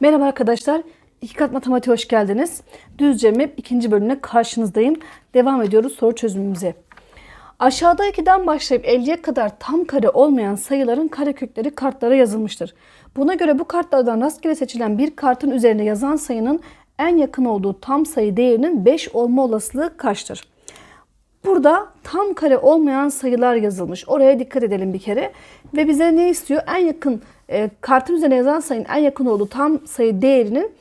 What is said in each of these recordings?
Merhaba arkadaşlar. İki kat matematiğe hoş geldiniz. Düzce MEP ikinci bölümüne karşınızdayım. Devam ediyoruz soru çözümümüze. Aşağıda 2'den başlayıp 50'ye kadar tam kare olmayan sayıların karekökleri kartlara yazılmıştır. Buna göre bu kartlardan rastgele seçilen bir kartın üzerine yazan sayının en yakın olduğu tam sayı değerinin 5 olma olasılığı kaçtır? Burada tam kare olmayan sayılar yazılmış. Oraya dikkat edelim bir kere. Ve bize ne istiyor? En yakın e, kartın üzerine yazan sayının en yakın olduğu tam sayı değerinin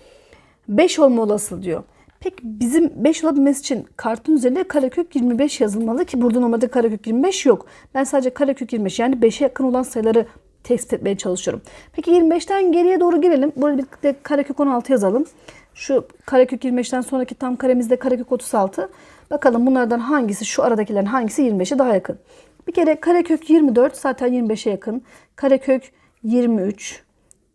5 olma olasılığı diyor. Peki bizim 5 olabilmesi için kartın üzerinde karekök 25 yazılmalı ki burada normalde karekök 25 yok. Ben sadece karekök 25 yani 5'e yakın olan sayıları tespit etmeye çalışıyorum. Peki 25'ten geriye doğru gelelim. Burada bir de karekök 16 yazalım. Şu karekök 25'ten sonraki tam karemizde karekök 36. Bakalım bunlardan hangisi şu aradakilerin hangisi 25'e daha yakın. Bir kere karekök 24 zaten 25'e yakın. Karekök 23,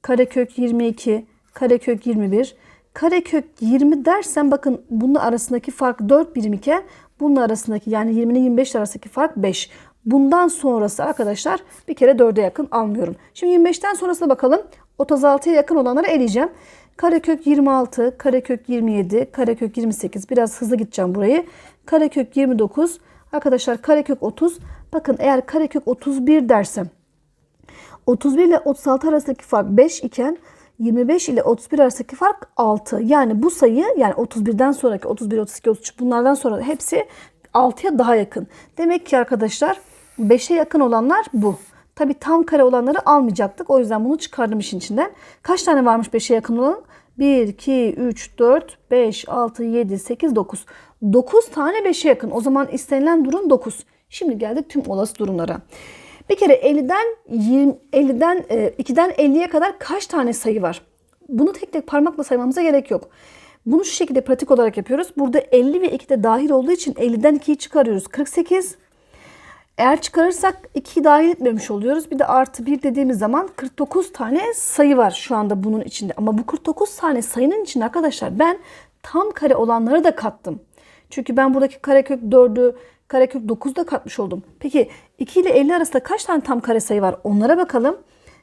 karekök 22, karekök 21. Karekök 20 dersen bakın bunun arasındaki fark 4 birim iken bunun arasındaki yani 20 ile 25 arasındaki fark 5. Bundan sonrası arkadaşlar bir kere 4'e yakın almıyorum. Şimdi 25'ten sonrasına bakalım. 36'ya yakın olanları eleyeceğim. Karekök 26, karekök 27, karekök 28. Biraz hızlı gideceğim burayı. Karekök 29. Arkadaşlar karekök 30. Bakın eğer karekök 31 dersem 31 ile 36 arasındaki fark 5 iken 25 ile 31 arasındaki fark 6. Yani bu sayı yani 31'den sonraki 31, 32, 33 bunlardan sonra hepsi 6'ya daha yakın. Demek ki arkadaşlar 5'e yakın olanlar bu. Tabi tam kare olanları almayacaktık. O yüzden bunu çıkardım işin içinden. Kaç tane varmış 5'e yakın olan? 1, 2, 3, 4, 5, 6, 7, 8, 9. 9 tane 5'e yakın. O zaman istenilen durum 9. Şimdi geldik tüm olası durumlara. Bir kere 50'den 20, 50'den 2'den 50'ye kadar kaç tane sayı var? Bunu tek tek parmakla saymamıza gerek yok. Bunu şu şekilde pratik olarak yapıyoruz. Burada 50 ve 2 de dahil olduğu için 50'den 2'yi çıkarıyoruz. 48. Eğer çıkarırsak 2'yi dahil etmemiş oluyoruz. Bir de artı 1 dediğimiz zaman 49 tane sayı var şu anda bunun içinde. Ama bu 49 tane sayının içinde arkadaşlar ben tam kare olanları da kattım. Çünkü ben buradaki karekök 4'ü, karekök 9'u da katmış oldum. Peki 2 ile 50 arasında kaç tane tam kare sayı var? Onlara bakalım.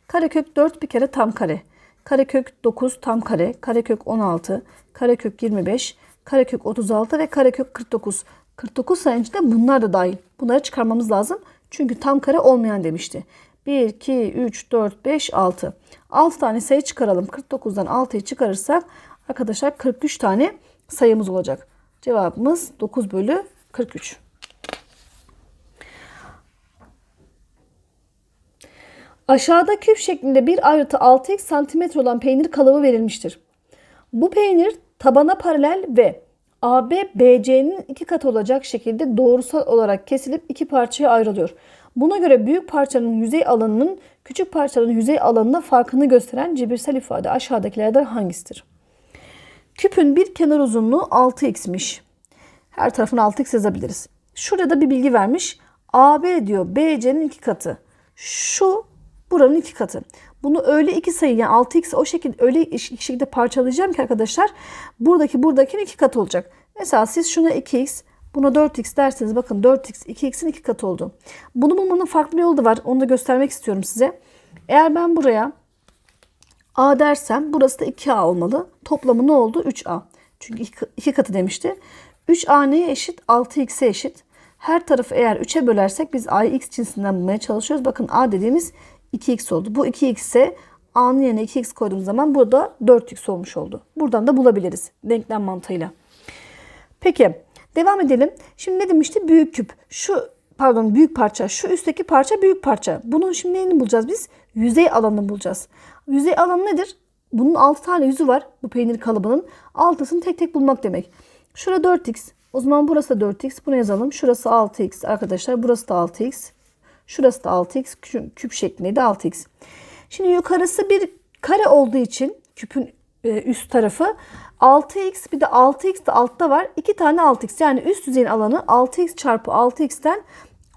Karekök 4 bir kere tam kare. Karekök 9 tam kare. Karekök 16. Karekök 25. Karekök 36 ve karekök 49. 49 sayının içinde bunlar da dahil. Bunları çıkarmamız lazım. Çünkü tam kare olmayan demişti. 1, 2, 3, 4, 5, 6. 6 tane sayı çıkaralım. 49'dan 6'yı çıkarırsak arkadaşlar 43 tane sayımız olacak. Cevabımız 9 bölü 43. Aşağıda küp şeklinde bir ayrıtı 6x santimetre olan peynir kalıbı verilmiştir. Bu peynir tabana paralel ve AB BC'nin iki katı olacak şekilde doğrusal olarak kesilip iki parçaya ayrılıyor. Buna göre büyük parçanın yüzey alanının küçük parçanın yüzey alanına farkını gösteren cebirsel ifade aşağıdakilerden hangisidir? Küpün bir kenar uzunluğu 6x'miş. Her tarafını 6x yazabiliriz. Şurada bir bilgi vermiş. AB diyor BC'nin iki katı. Şu buranın iki katı. Bunu öyle iki sayı yani 6x o şekilde öyle iki şekilde parçalayacağım ki arkadaşlar buradaki buradakinin iki katı olacak. Mesela siz şuna 2x buna 4x derseniz bakın 4x 2x'in iki katı oldu. Bunu bulmanın farklı bir yolu da var. Onu da göstermek istiyorum size. Eğer ben buraya a dersem burası da 2a olmalı. Toplamı ne oldu? 3a. Çünkü iki katı demişti. 3a neye eşit? 6x'e eşit. Her tarafı eğer 3'e bölersek biz a'yı x cinsinden bulmaya çalışıyoruz. Bakın a dediğimiz 2x oldu. Bu 2x ise a'nın yerine 2x koyduğumuz zaman burada 4x olmuş oldu. Buradan da bulabiliriz denklem mantığıyla. Peki devam edelim. Şimdi ne demişti? Büyük küp. Şu pardon büyük parça. Şu üstteki parça büyük parça. Bunun şimdi neyini bulacağız biz? Yüzey alanını bulacağız. Yüzey alanı nedir? Bunun 6 tane yüzü var bu peynir kalıbının. Altısını tek tek bulmak demek. Şurada 4x. O zaman burası da 4x. Bunu yazalım. Şurası 6x arkadaşlar. Burası da 6x. Şurası da 6x. Küp şeklindeydi 6x. Şimdi yukarısı bir kare olduğu için küpün e, üst tarafı 6x bir de 6x de altta var. 2 tane 6x yani üst düzeyin alanı 6x çarpı 6x'ten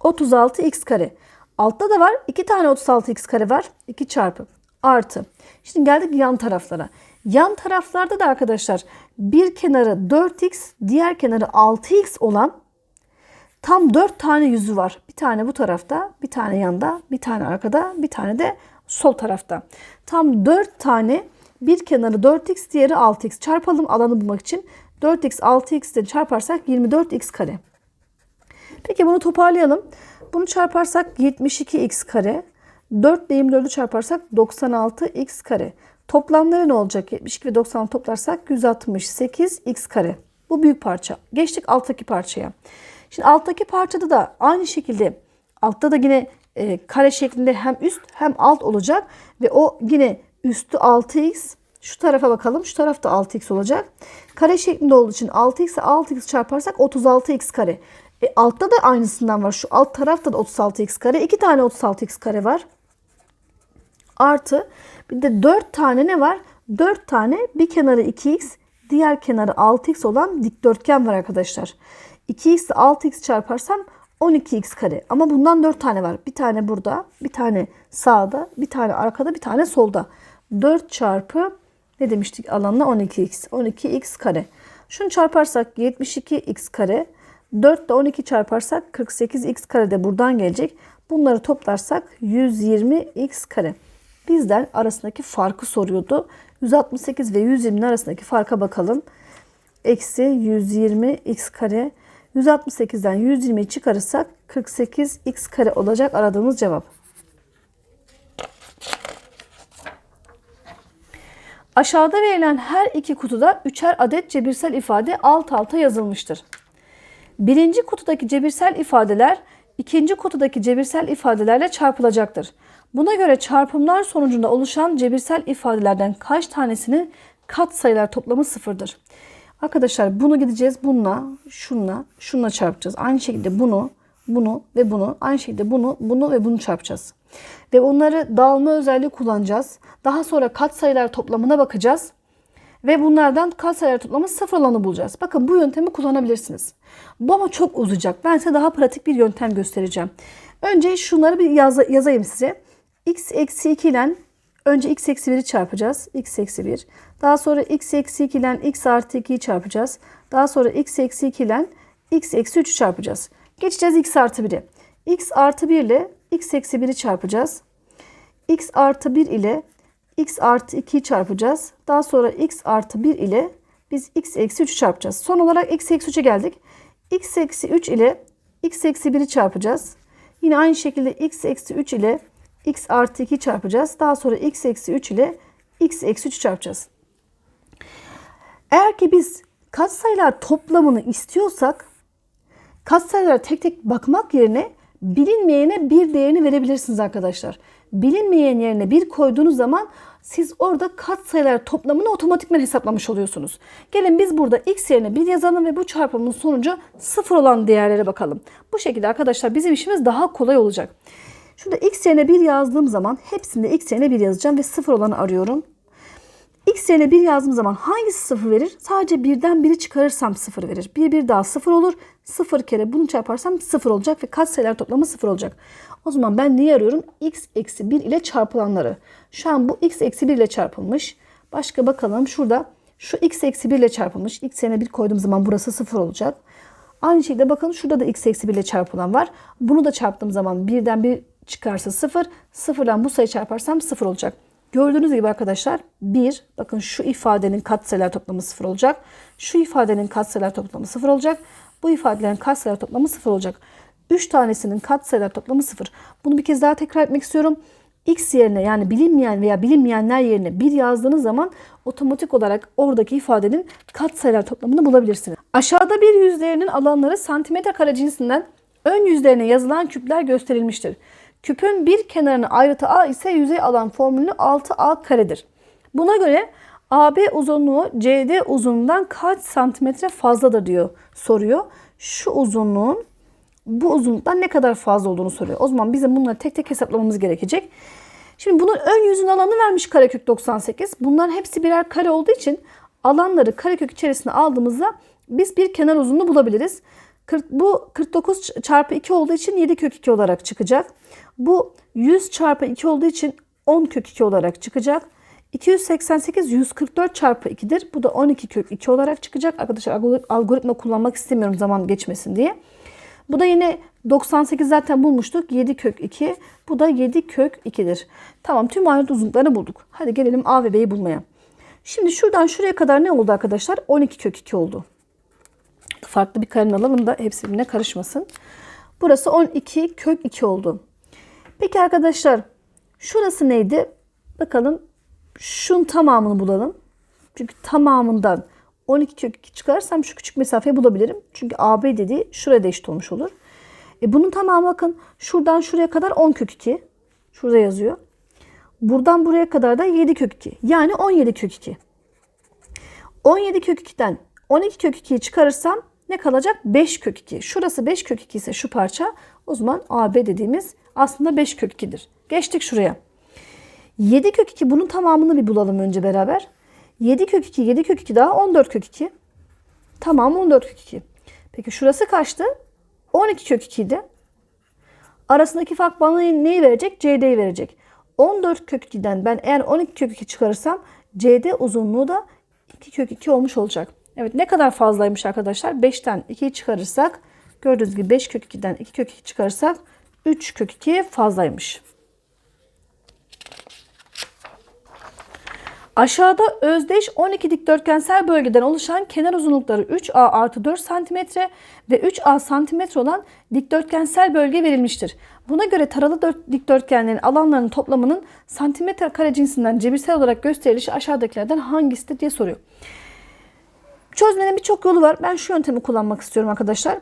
36x kare. Altta da var 2 tane 36x kare var. 2 çarpı artı. Şimdi geldik yan taraflara. Yan taraflarda da arkadaşlar bir kenarı 4x diğer kenarı 6x olan Tam 4 tane yüzü var. Bir tane bu tarafta, bir tane yanda, bir tane arkada, bir tane de sol tarafta. Tam 4 tane Bir kenarı 4x diğeri 6x. Çarpalım alanı bulmak için. 4x 6x'den çarparsak 24x kare. Peki bunu toparlayalım. Bunu çarparsak 72x kare. 4 ile 24'ü çarparsak 96x kare. Toplamları ne olacak? 72 ve 90 toplarsak 168x kare. Bu büyük parça. Geçtik alttaki parçaya. Şimdi alttaki parçada da aynı şekilde altta da yine e, kare şeklinde hem üst hem alt olacak ve o yine üstü 6x şu tarafa bakalım. Şu tarafta 6x olacak. Kare şeklinde olduğu için 6x ile 6x çarparsak 36x kare. E, altta da aynısından var. Şu alt tarafta da 36x kare. İki tane 36x kare var. Artı bir de 4 tane ne var? 4 tane bir kenarı 2x diğer kenarı 6x olan dikdörtgen var arkadaşlar. 2x ile 6x çarparsam 12x kare. Ama bundan 4 tane var. Bir tane burada, bir tane sağda, bir tane arkada, bir tane solda. 4 çarpı ne demiştik alanla 12x. 12x kare. Şunu çarparsak 72x kare. 4 ile 12 çarparsak 48x kare de buradan gelecek. Bunları toplarsak 120x kare. Bizden arasındaki farkı soruyordu. 168 ve 120'nin arasındaki farka bakalım. Eksi 120x kare. 168'den 120'yi çıkarırsak 48x kare olacak aradığımız cevap. Aşağıda verilen her iki kutuda üçer adet cebirsel ifade alt alta yazılmıştır. Birinci kutudaki cebirsel ifadeler ikinci kutudaki cebirsel ifadelerle çarpılacaktır. Buna göre çarpımlar sonucunda oluşan cebirsel ifadelerden kaç tanesinin kat sayılar toplamı sıfırdır? Arkadaşlar bunu gideceğiz bununla, şunla, şunla çarpacağız. Aynı şekilde bunu, bunu ve bunu, aynı şekilde bunu, bunu ve bunu çarpacağız. Ve onları dağılma özelliği kullanacağız. Daha sonra kat sayılar toplamına bakacağız. Ve bunlardan katsayılar toplamı sıfır olanı bulacağız. Bakın bu yöntemi kullanabilirsiniz. Bu ama çok uzayacak. Ben size daha pratik bir yöntem göstereceğim. Önce şunları bir yaz, yazayım size. x eksi 2 ile önce x eksi 1'i çarpacağız. x eksi 1. Daha sonra x eksi 2 ile x artı 2'yi çarpacağız. Daha sonra x eksi 2 ile x eksi 3'ü çarpacağız. Geçeceğiz x artı 1'i. x artı 1 ile x eksi 1'i çarpacağız. x artı 1 ile x artı 2'yi çarpacağız. Daha sonra x artı 1 ile biz x eksi 3'ü çarpacağız. Son olarak x eksi 3'e geldik. x eksi 3 ile x eksi 1'i çarpacağız. Yine aynı şekilde x eksi 3 ile x artı 2'yi çarpacağız. Daha sonra x eksi 3 ile x eksi 3'ü çarpacağız. Eğer ki biz katsayılar toplamını istiyorsak katsayılara tek tek bakmak yerine bilinmeyene bir değerini verebilirsiniz arkadaşlar. Bilinmeyen yerine bir koyduğunuz zaman siz orada katsayılar toplamını otomatikman hesaplamış oluyorsunuz. Gelin biz burada x yerine 1 yazalım ve bu çarpımın sonucu 0 olan değerlere bakalım. Bu şekilde arkadaşlar bizim işimiz daha kolay olacak. Şurada x yerine 1 yazdığım zaman hepsinde x yerine 1 yazacağım ve 0 olanı arıyorum. X yerine 1 yazdığım zaman hangisi 0 verir? Sadece birden biri çıkarırsam 0 verir. 1 bir daha 0 olur. 0 kere bunu çarparsam 0 olacak ve katsayılar toplamı 0 olacak. O zaman ben neyi arıyorum? x eksi 1 ile çarpılanları. Şu an bu x eksi 1 ile çarpılmış. Başka bakalım şurada şu x eksi 1 ile çarpılmış. x yerine 1 koyduğum zaman burası 0 olacak. Aynı şekilde bakın şurada da x eksi 1 ile çarpılan var. Bunu da çarptığım zaman birden bir çıkarsa 0. 0'dan bu sayı çarparsam 0 olacak. Gördüğünüz gibi arkadaşlar 1 bakın şu ifadenin katsayılar toplamı 0 olacak. Şu ifadenin katsayılar toplamı 0 olacak. Bu ifadelerin katsayılar toplamı 0 olacak. 3 tanesinin katsayılar toplamı 0. Bunu bir kez daha tekrar etmek istiyorum. X yerine yani bilinmeyen veya bilinmeyenler yerine 1 yazdığınız zaman otomatik olarak oradaki ifadenin katsayılar toplamını bulabilirsiniz. Aşağıda bir yüzlerinin alanları santimetre kare cinsinden ön yüzlerine yazılan küpler gösterilmiştir. Küpün bir kenarının ayrıtı A ise yüzey alan formülü 6A karedir. Buna göre AB uzunluğu CD uzunluğundan kaç santimetre fazladır diyor soruyor. Şu uzunluğun bu uzunluktan ne kadar fazla olduğunu soruyor. O zaman bizim bunları tek tek hesaplamamız gerekecek. Şimdi bunun ön yüzün alanı vermiş karekök 98. Bunların hepsi birer kare olduğu için alanları karekök içerisine aldığımızda biz bir kenar uzunluğu bulabiliriz. Bu 49 çarpı 2 olduğu için 7 kök 2 olarak çıkacak. Bu 100 çarpı 2 olduğu için 10 kök 2 olarak çıkacak. 288 144 çarpı 2'dir. Bu da 12 kök 2 olarak çıkacak. Arkadaşlar algoritma kullanmak istemiyorum zaman geçmesin diye. Bu da yine 98 zaten bulmuştuk. 7 kök 2. Bu da 7 kök 2'dir. Tamam tüm ayrıt uzunluklarını bulduk. Hadi gelelim A ve B'yi bulmaya. Şimdi şuradan şuraya kadar ne oldu arkadaşlar? 12 kök 2 oldu. Farklı bir kalem alalım da hepsi birbirine karışmasın. Burası 12 kök 2 oldu. Peki arkadaşlar şurası neydi? Bakalım şunun tamamını bulalım. Çünkü tamamından 12 kök 2 çıkarsam şu küçük mesafeyi bulabilirim. Çünkü AB dediği şuraya da eşit olmuş olur. E bunun tamamı bakın şuradan şuraya kadar 10 kök 2. Şurada yazıyor. Buradan buraya kadar da 7 kök 2. Yani 17 kök 2. 17 kök 2'den 12 kök 2'yi çıkarırsam ne kalacak? 5 kök 2. Şurası 5 kök 2 ise şu parça o zaman AB dediğimiz aslında 5 kök 2'dir. Geçtik şuraya. 7 kök 2 bunun tamamını bir bulalım önce beraber. 7 kök 2, 7 kök 2 daha 14 kök 2. Tamam 14 kök 2. Peki şurası kaçtı? 12 kök 2 idi. Arasındaki fark bana neyi verecek? CD'yi verecek. 14 kök 2'den ben eğer 12 kök 2 çıkarırsam CD uzunluğu da 2 kök 2 olmuş olacak. Evet ne kadar fazlaymış arkadaşlar? 5'ten 2'yi çıkarırsak gördüğünüz gibi 5 kök 2'den 2 kök 2 çıkarırsak 3 kök 2 fazlaymış. Aşağıda özdeş 12 dikdörtgensel bölgeden oluşan kenar uzunlukları 3A artı 4 cm ve 3A cm olan dikdörtgensel bölge verilmiştir. Buna göre taralı dört- dikdörtgenlerin alanlarının toplamının santimetre kare cinsinden cebirsel olarak gösterilişi aşağıdakilerden hangisidir diye soruyor. Çözmenin birçok yolu var. Ben şu yöntemi kullanmak istiyorum arkadaşlar.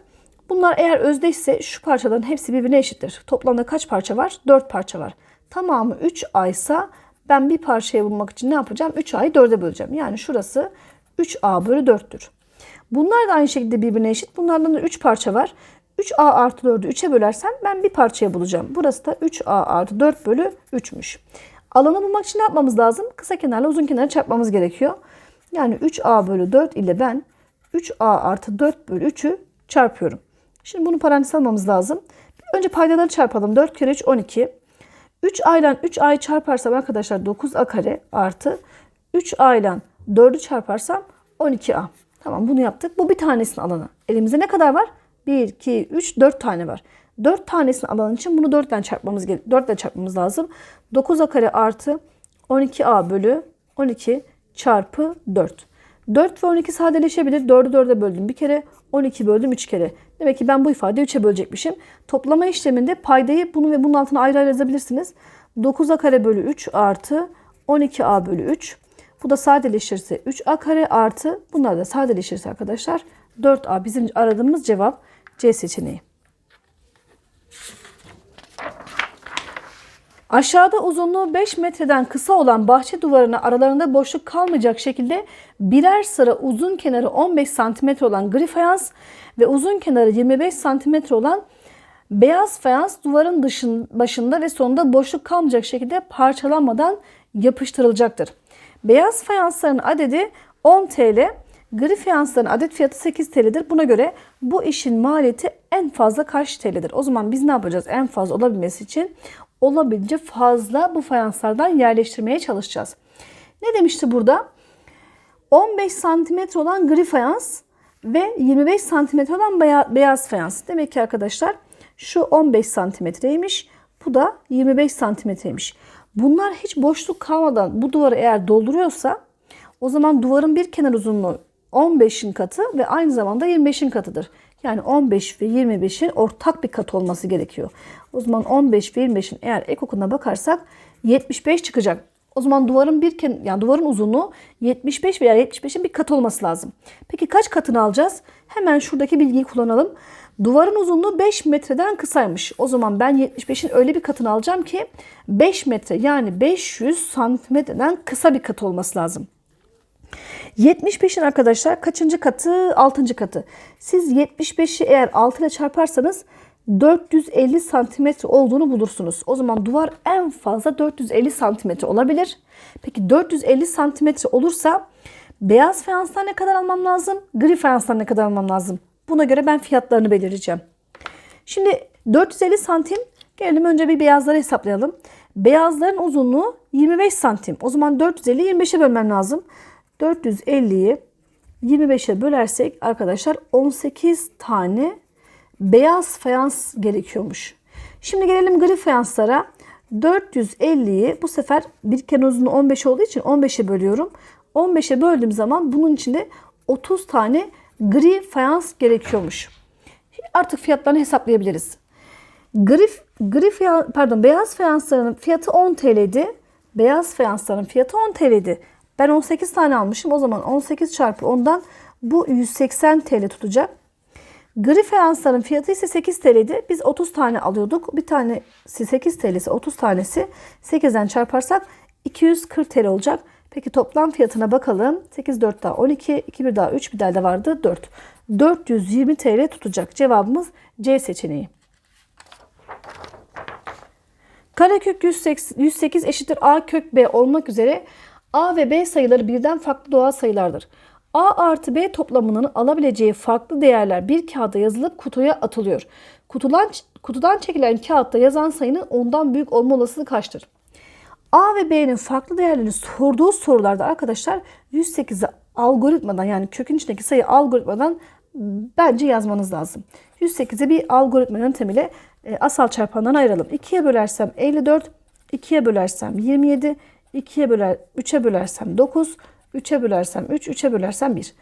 Bunlar eğer özdeşse şu parçaların hepsi birbirine eşittir. Toplamda kaç parça var? 4 parça var. Tamamı 3 aysa ben bir parçayı bulmak için ne yapacağım? 3 a'yı 4'e böleceğim. Yani şurası 3a bölü 4'tür. Bunlar da aynı şekilde birbirine eşit. Bunlardan da 3 parça var. 3a artı 4'ü 3'e bölersem ben bir parçaya bulacağım. Burası da 3a artı 4 bölü 3'müş. Alanı bulmak için ne yapmamız lazım? Kısa kenarla uzun kenarı çarpmamız gerekiyor. Yani 3a bölü 4 ile ben 3a artı 4 bölü 3'ü çarpıyorum. Şimdi bunu parantez almamız lazım. Önce paydaları çarpalım. 4 kere 3 12. 3a ile 3a'yı çarparsam arkadaşlar 9a kare artı 3a ile 4'ü çarparsam 12a. Tamam bunu yaptık. Bu bir tanesinin alanı. Elimizde ne kadar var? 1, 2, 3, 4 tane var. 4 tanesinin alanı için bunu 4 ile çarpmamız, 4 ile çarpmamız lazım. 9a kare artı 12a bölü 12 çarpı 4. 4 ve 12 sadeleşebilir. 4'ü 4'e böldüm bir kere. 12 böldüm 3 kere. Demek ki ben bu ifadeyi 3'e bölecekmişim. Toplama işleminde paydayı bunu ve bunun altına ayrı ayrı yazabilirsiniz. 9a kare bölü 3 artı 12a bölü 3. Bu da sadeleşirse 3a kare artı bunlar da sadeleşirse arkadaşlar 4a bizim aradığımız cevap C seçeneği. Aşağıda uzunluğu 5 metreden kısa olan bahçe duvarına aralarında boşluk kalmayacak şekilde birer sıra uzun kenarı 15 cm olan gri fayans ve uzun kenarı 25 cm olan beyaz fayans duvarın dışın, başında ve sonunda boşluk kalmayacak şekilde parçalanmadan yapıştırılacaktır. Beyaz fayansların adedi 10 TL, gri fayansların adet fiyatı 8 TL'dir. Buna göre bu işin maliyeti en fazla kaç TL'dir? O zaman biz ne yapacağız? En fazla olabilmesi için olabildiğince fazla bu fayanslardan yerleştirmeye çalışacağız. Ne demişti burada? 15 santimetre olan gri fayans ve 25 santimetre olan beyaz fayans. Demek ki arkadaşlar şu 15 santimetreymiş. Bu da 25 santimetreymiş. Bunlar hiç boşluk kalmadan bu duvarı eğer dolduruyorsa o zaman duvarın bir kenar uzunluğu 15'in katı ve aynı zamanda 25'in katıdır. Yani 15 ve 25'in ortak bir kat olması gerekiyor. O zaman 15 ve 25'in eğer ek okuna bakarsak 75 çıkacak. O zaman duvarın bir ken yani duvarın uzunluğu 75 veya 75'in bir kat olması lazım. Peki kaç katını alacağız? Hemen şuradaki bilgiyi kullanalım. Duvarın uzunluğu 5 metreden kısaymış. O zaman ben 75'in öyle bir katını alacağım ki 5 metre yani 500 santimetreden kısa bir kat olması lazım. 75'in arkadaşlar kaçıncı katı? 6. katı. Siz 75'i eğer 6 ile çarparsanız 450 santimetre olduğunu bulursunuz. O zaman duvar en fazla 450 santimetre olabilir. Peki 450 santimetre olursa beyaz fayanstan ne kadar almam lazım? Gri fayanstan ne kadar almam lazım? Buna göre ben fiyatlarını belirleyeceğim. Şimdi 450 santim gelelim önce bir beyazları hesaplayalım. Beyazların uzunluğu 25 santim. O zaman 450 25'e bölmem lazım. 450'yi 25'e bölersek arkadaşlar 18 tane beyaz fayans gerekiyormuş. Şimdi gelelim gri fayanslara. 450'yi bu sefer bir kenar uzunluğu 15 olduğu için 15'e bölüyorum. 15'e böldüğüm zaman bunun içinde 30 tane gri fayans gerekiyormuş. Artık fiyatlarını hesaplayabiliriz. Gri, gri fayan- pardon beyaz fayansların fiyatı 10 TL'di. Beyaz fayansların fiyatı 10 TL'di. Ben 18 tane almışım. O zaman 18 çarpı 10'dan bu 180 TL tutacak. Gri fayansların fiyatı ise 8 TL'di. Biz 30 tane alıyorduk. Bir tanesi 8 TL'si 30 tanesi 8'den çarparsak 240 TL olacak. Peki toplam fiyatına bakalım. 8 4 daha 12, 2 1 daha 3 bir daha da vardı 4. 420 TL tutacak. Cevabımız C seçeneği. Karekök 108, 108 eşittir A kök B olmak üzere A ve B sayıları birden farklı doğal sayılardır. A artı B toplamının alabileceği farklı değerler bir kağıda yazılıp kutuya atılıyor. Kutudan, kutudan çekilen kağıtta yazan sayının ondan büyük olma olasılığı kaçtır? A ve B'nin farklı değerlerini sorduğu sorularda arkadaşlar 108'i algoritmadan yani kökün içindeki sayı algoritmadan bence yazmanız lazım. 108'i bir algoritma yöntemiyle e, asal çarpandan ayıralım. 2'ye bölersem 54, 2'ye bölersem 27, 2'ye böler 3'e bölersem 9, 3'e bölersem 3, 3'e bölersem 1.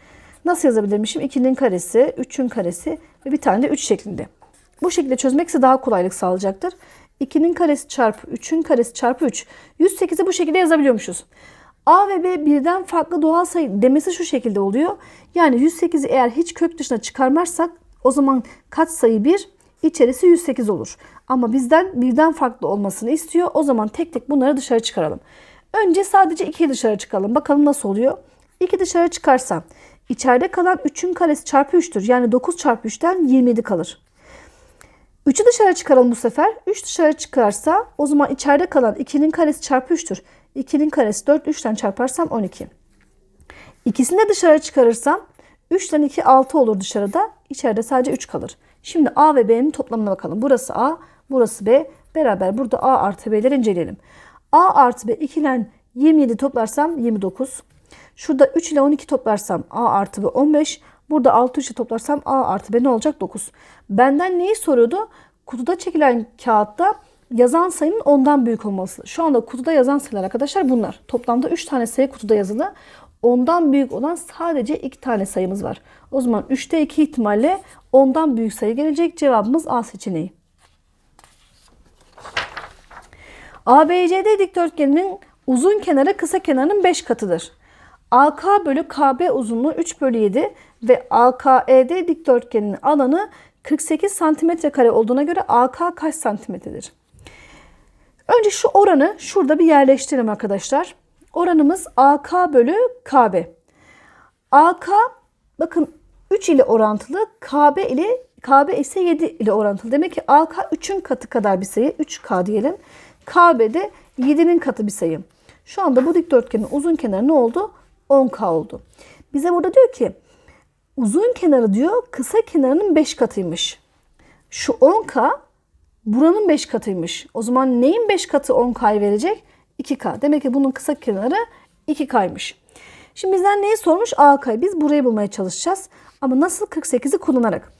Nasıl yazabilirmişim? 2'nin karesi, 3'ün karesi ve bir tane de 3 şeklinde. Bu şekilde çözmek ise daha kolaylık sağlayacaktır. 2'nin karesi çarpı 3'ün karesi çarpı 3. 108'i bu şekilde yazabiliyormuşuz. A ve B birden farklı doğal sayı demesi şu şekilde oluyor. Yani 108'i eğer hiç kök dışına çıkarmazsak o zaman katsayı 1 içerisi 108 olur. Ama bizden birden farklı olmasını istiyor. O zaman tek tek bunları dışarı çıkaralım. Önce sadece 2'yi dışarı çıkalım. Bakalım nasıl oluyor. 2 dışarı çıkarsam içeride kalan 3'ün karesi çarpı 3'tür. Yani 9 çarpı 3'ten 27 kalır. 3'ü dışarı çıkaralım bu sefer. 3 dışarı çıkarsa o zaman içeride kalan 2'nin karesi çarpı 3'tür. 2'nin karesi 4, 3'ten çarparsam 12. İkisini de dışarı çıkarırsam 3'ten 2 6 olur dışarıda. İçeride sadece 3 kalır. Şimdi A ve B'nin toplamına bakalım. Burası A, burası B. Beraber burada A artı B'leri inceleyelim. A artı B 2 ile 27 toplarsam 29. Şurada 3 ile 12 toplarsam A artı B 15. Burada 6 3 ile toplarsam A artı B ne olacak? 9. Benden neyi soruyordu? Kutuda çekilen kağıtta yazan sayının ondan büyük olması. Şu anda kutuda yazan sayılar arkadaşlar bunlar. Toplamda 3 tane sayı kutuda yazılı. Ondan büyük olan sadece 2 tane sayımız var. O zaman 3'te 2 ihtimalle ondan büyük sayı gelecek. Cevabımız A seçeneği. ABCD dikdörtgeninin uzun kenarı kısa kenarının 5 katıdır. AK bölü KB uzunluğu 3 bölü 7 ve AKED dikdörtgeninin alanı 48 santimetre kare olduğuna göre AK kaç santimetredir? Önce şu oranı şurada bir yerleştirelim arkadaşlar. Oranımız AK bölü KB. AK bakın 3 ile orantılı, KB ile KB ise 7 ile orantılı. Demek ki AK 3'ün katı kadar bir sayı. 3K diyelim. KB de 7'nin katı bir sayı. Şu anda bu dikdörtgenin uzun kenarı ne oldu? 10K oldu. Bize burada diyor ki uzun kenarı diyor kısa kenarının 5 katıymış. Şu 10K buranın 5 katıymış. O zaman neyin 5 katı 10K'yı verecek? 2K. Demek ki bunun kısa kenarı 2K'ymış. Şimdi bizden neyi sormuş? AK'yı. Biz burayı bulmaya çalışacağız. Ama nasıl? 48'i kullanarak.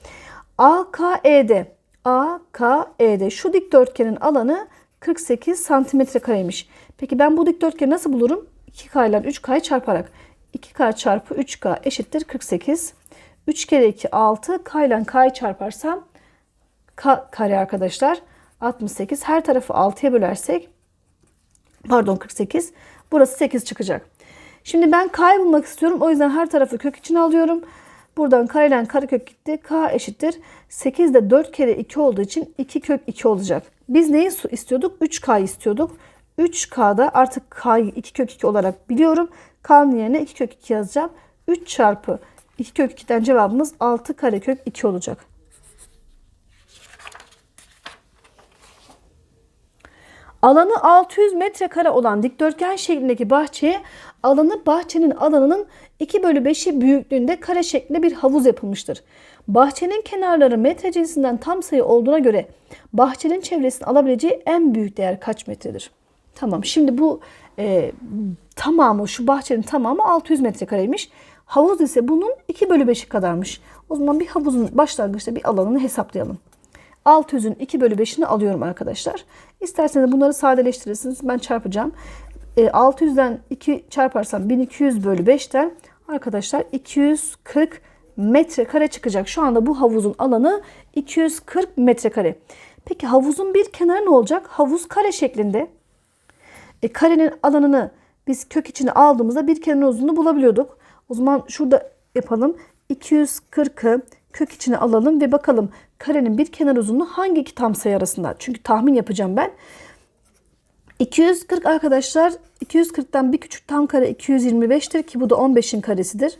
AKED. AKED. Şu dikdörtgenin alanı 48 santimetre kareymiş. Peki ben bu dikdörtgeni nasıl bulurum? 2K ile 3K'yı çarparak. 2K çarpı 3K eşittir 48. 3 kere 2 6. K ile K'yı çarparsam K kare arkadaşlar. 68. Her tarafı 6'ya bölersek pardon 48. Burası 8 çıkacak. Şimdi ben K'yı bulmak istiyorum. O yüzden her tarafı kök içine alıyorum. Buradan kare ile karekök gitti. K eşittir. 8 de 4 kere 2 olduğu için 2 kök 2 olacak. Biz neyi istiyorduk? 3K istiyorduk. 3K'da artık K'yı 2 kök 2 olarak biliyorum. K'nın yerine 2 kök 2 yazacağım. 3 çarpı 2 kök 2'den cevabımız 6 karekök 2 olacak. Alanı 600 metrekare olan dikdörtgen şeklindeki bahçeye alanı bahçenin alanının 2 bölü 5'i büyüklüğünde kare şeklinde bir havuz yapılmıştır. Bahçenin kenarları metre cinsinden tam sayı olduğuna göre bahçenin çevresini alabileceği en büyük değer kaç metredir? Tamam şimdi bu e, tamamı şu bahçenin tamamı 600 metrekareymiş. Havuz ise bunun 2 bölü 5'i kadarmış. O zaman bir havuzun başlangıçta bir alanını hesaplayalım. 600'ün 2 bölü 5'ini alıyorum arkadaşlar. İsterseniz bunları sadeleştirirsiniz. Ben çarpacağım. E, 600'den 2 çarparsam 1200 bölü 5'ten arkadaşlar 240 metrekare çıkacak. Şu anda bu havuzun alanı 240 metrekare. Peki havuzun bir kenarı ne olacak? Havuz kare şeklinde. E, karenin alanını biz kök içine aldığımızda bir kenar uzunluğu bulabiliyorduk. O zaman şurada yapalım. 240'ı kök içine alalım ve bakalım karenin bir kenar uzunluğu hangi iki tam sayı arasında? Çünkü tahmin yapacağım ben. 240 arkadaşlar 240'tan bir küçük tam kare 225'tir ki bu da 15'in karesidir.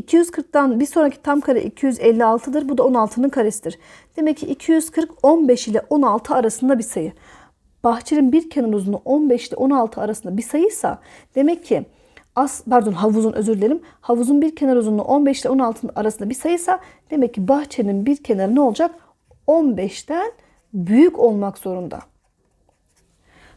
240'tan bir sonraki tam kare 256'dır. Bu da 16'nın karesidir. Demek ki 240 15 ile 16 arasında bir sayı. Bahçenin bir kenar uzunluğu 15 ile 16 arasında bir sayıysa demek ki as pardon havuzun özür dilerim. Havuzun bir kenar uzunluğu 15 ile 16 arasında bir sayıysa demek ki bahçenin bir kenarı ne olacak? 15'ten büyük olmak zorunda.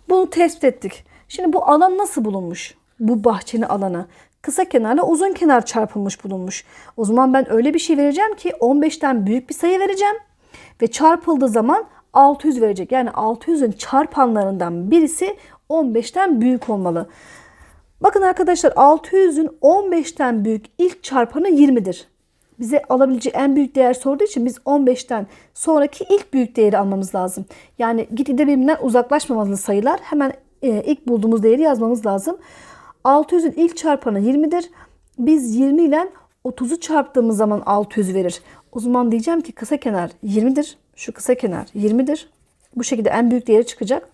Bunu tespit ettik. Şimdi bu alan nasıl bulunmuş? Bu bahçenin alanı. Kısa kenarla uzun kenar çarpılmış bulunmuş. O zaman ben öyle bir şey vereceğim ki 15'ten büyük bir sayı vereceğim. Ve çarpıldığı zaman 600 verecek. Yani 600'ün çarpanlarından birisi 15'ten büyük olmalı. Bakın arkadaşlar 600'ün 15'ten büyük ilk çarpanı 20'dir. Bize alabileceği en büyük değer sorduğu için biz 15'ten sonraki ilk büyük değeri almamız lazım. Yani gitgide birbirinden uzaklaşmamalı sayılar. Hemen e, ilk bulduğumuz değeri yazmamız lazım. 600'ün ilk çarpanı 20'dir. Biz 20 ile 30'u çarptığımız zaman 600 verir. O zaman diyeceğim ki kısa kenar 20'dir. Şu kısa kenar 20'dir. Bu şekilde en büyük değeri çıkacak.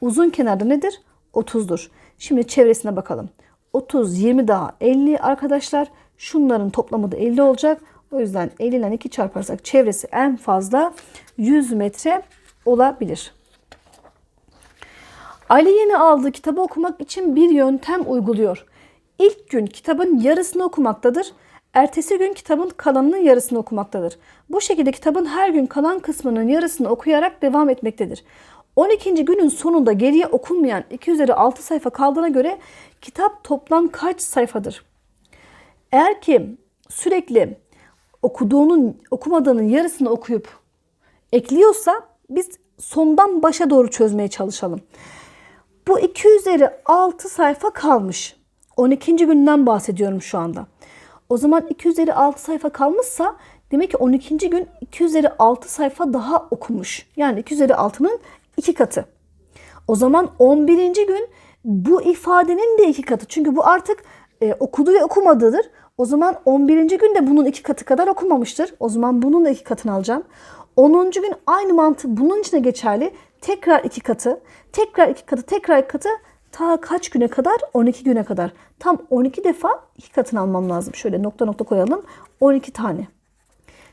Uzun kenarda nedir? 30'dur. Şimdi çevresine bakalım. 30, 20 daha 50 arkadaşlar. Şunların toplamı da 50 olacak. O yüzden 50 ile 2 çarparsak çevresi en fazla 100 metre olabilir. Ali yeni aldığı kitabı okumak için bir yöntem uyguluyor. İlk gün kitabın yarısını okumaktadır. Ertesi gün kitabın kalanının yarısını okumaktadır. Bu şekilde kitabın her gün kalan kısmının yarısını okuyarak devam etmektedir. 12. günün sonunda geriye okunmayan 2 üzeri 6 sayfa kaldığına göre kitap toplam kaç sayfadır? Eğer ki sürekli okuduğunun okumadığının yarısını okuyup ekliyorsa biz sondan başa doğru çözmeye çalışalım. Bu 2 üzeri 6 sayfa kalmış. 12. günden bahsediyorum şu anda. O zaman 2 üzeri 6 sayfa kalmışsa demek ki 12. gün 2 üzeri 6 sayfa daha okumuş. Yani 2 üzeri 6'nın 2 katı. O zaman 11. gün bu ifadenin de 2 katı. Çünkü bu artık e, okudu ve okumadığıdır. O zaman 11. gün de bunun 2 katı kadar okumamıştır. O zaman bunun da 2 katını alacağım. 10. gün aynı mantık bunun içine geçerli. Tekrar 2 katı, tekrar 2 katı, tekrar 2 katı ta kaç güne kadar? 12 güne kadar. Tam 12 defa 2 katını almam lazım. Şöyle nokta nokta koyalım. 12 tane.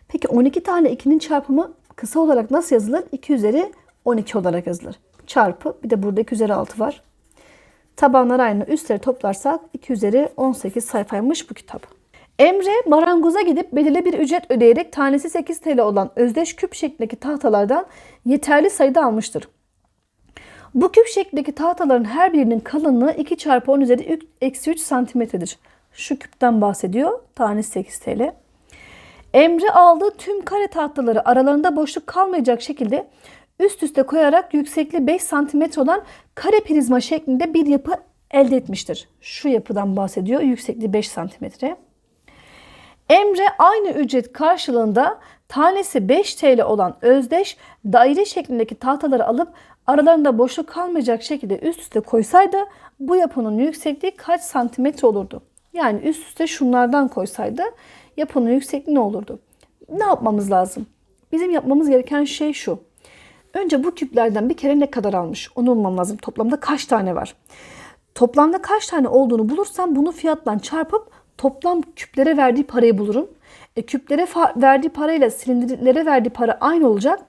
Peki 12 tane 2'nin çarpımı kısa olarak nasıl yazılır? 2 üzeri 12 olarak yazılır. Çarpı bir de burada 2 üzeri 6 var. Tabanlar aynı. Üstleri toplarsak 2 üzeri 18 sayfaymış bu kitap. Emre marangoza gidip belirli bir ücret ödeyerek tanesi 8 TL olan özdeş küp şeklindeki tahtalardan yeterli sayıda almıştır. Bu küp şeklindeki tahtaların her birinin kalınlığı 2 çarpı 10 üzeri eksi 3 santimetredir. Şu küpten bahsediyor. Tanesi 8 TL. Emre aldığı tüm kare tahtaları aralarında boşluk kalmayacak şekilde üst üste koyarak yüksekliği 5 santimetre olan kare prizma şeklinde bir yapı elde etmiştir. Şu yapıdan bahsediyor. Yüksekliği 5 santimetre. Emre aynı ücret karşılığında tanesi 5 TL olan özdeş daire şeklindeki tahtaları alıp aralarında boşluk kalmayacak şekilde üst üste koysaydı bu yapının yüksekliği kaç santimetre olurdu? Yani üst üste şunlardan koysaydı yapının yüksekliği ne olurdu? Ne yapmamız lazım? Bizim yapmamız gereken şey şu. Önce bu küplerden bir kere ne kadar almış onu bulmam lazım. Toplamda kaç tane var? Toplamda kaç tane olduğunu bulursam bunu fiyatla çarpıp toplam küplere verdiği parayı bulurum. E, küplere verdiği parayla silindirlere verdiği para aynı olacak.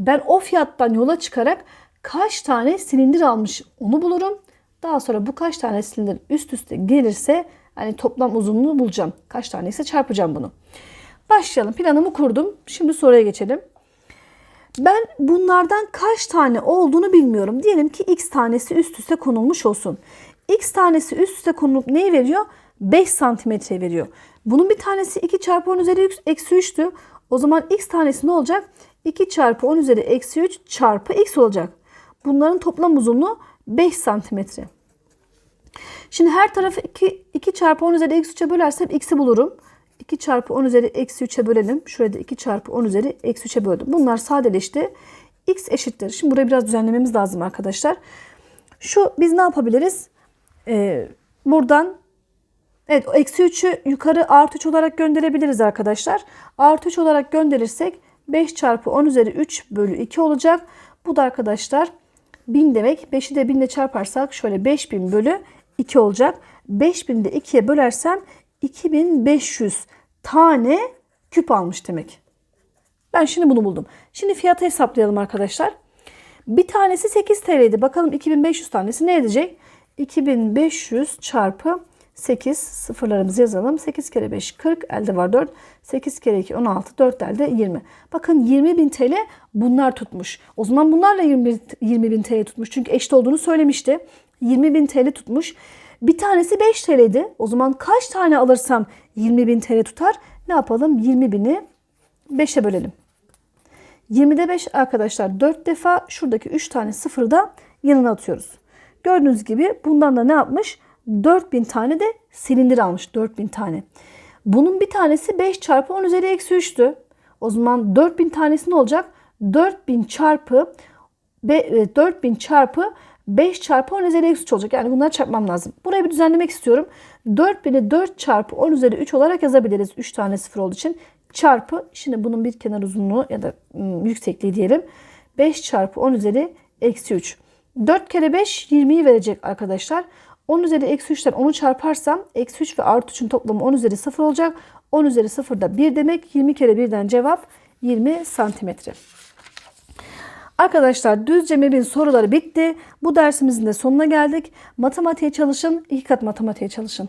Ben o fiyattan yola çıkarak kaç tane silindir almış onu bulurum. Daha sonra bu kaç tane silindir üst üste gelirse hani toplam uzunluğu bulacağım. Kaç tane ise çarpacağım bunu. Başlayalım. Planımı kurdum. Şimdi soruya geçelim. Ben bunlardan kaç tane olduğunu bilmiyorum. Diyelim ki x tanesi üst üste konulmuş olsun. x tanesi üst üste konulup neyi veriyor? 5 santimetre veriyor. Bunun bir tanesi 2 çarpı 10 üzeri eksi 3'tü. O zaman x tanesi ne olacak? 2 çarpı 10 üzeri eksi 3 çarpı x olacak. Bunların toplam uzunluğu 5 santimetre. Şimdi her tarafı 2, 2 çarpı 10 üzeri eksi 3'e bölersem x'i bulurum. 2 çarpı 10 üzeri eksi 3'e bölelim. Şurada 2 çarpı 10 üzeri eksi 3'e böldüm. Bunlar sadeleşti. x eşittir. Şimdi burayı biraz düzenlememiz lazım arkadaşlar. Şu biz ne yapabiliriz? Ee, buradan evet eksi 3'ü yukarı artı 3 olarak gönderebiliriz arkadaşlar. Artı 3 olarak gönderirsek 5 çarpı 10 üzeri 3 bölü 2 olacak. Bu da arkadaşlar 1000 demek. 5'i de 1000 ile çarparsak şöyle 5000 bölü 2 olacak. 5000'i de 2'ye bölersem 2500 tane küp almış demek. Ben şimdi bunu buldum. Şimdi fiyatı hesaplayalım arkadaşlar. Bir tanesi 8 TL'ydi. Bakalım 2500 tanesi ne edecek? 2500 çarpı 8 sıfırlarımızı yazalım. 8 kere 5 40 elde var 4. 8 kere 2 16 4 elde 20. Bakın 20.000 TL bunlar tutmuş. O zaman bunlarla 20 20.000 TL tutmuş. Çünkü eşit olduğunu söylemişti. 20.000 TL tutmuş. Bir tanesi 5 TL'ydi. O zaman kaç tane alırsam 20.000 TL tutar? Ne yapalım? 20.000'i 5'e bölelim. 20'de 5 arkadaşlar 4 defa şuradaki 3 tane sıfırı da yanına atıyoruz. Gördüğünüz gibi bundan da ne yapmış? 4000 tane de silindir almış. 4000 tane. Bunun bir tanesi 5 çarpı 10 üzeri eksi 3'tü. O zaman 4000 tanesi ne olacak? 4000 çarpı be- e, 4000 çarpı 5 çarpı 10 üzeri eksi 3 olacak. Yani bunları çarpmam lazım. Burayı bir düzenlemek istiyorum. 4000'i 4 çarpı 10 üzeri 3 olarak yazabiliriz. 3 tane sıfır olduğu için. Çarpı, şimdi bunun bir kenar uzunluğu ya da ım, yüksekliği diyelim. 5 çarpı 10 üzeri eksi 3. 4 kere 5 20'yi verecek arkadaşlar. 10 üzeri eksi 3'ten 10'u çarparsam eksi 3 ve artı 3'ün toplamı 10 üzeri 0 olacak. 10 üzeri 0 da 1 demek. 20 kere 1'den cevap 20 santimetre. Arkadaşlar düz cemebin soruları bitti. Bu dersimizin de sonuna geldik. Matematiğe çalışın, iki kat matematiğe çalışın.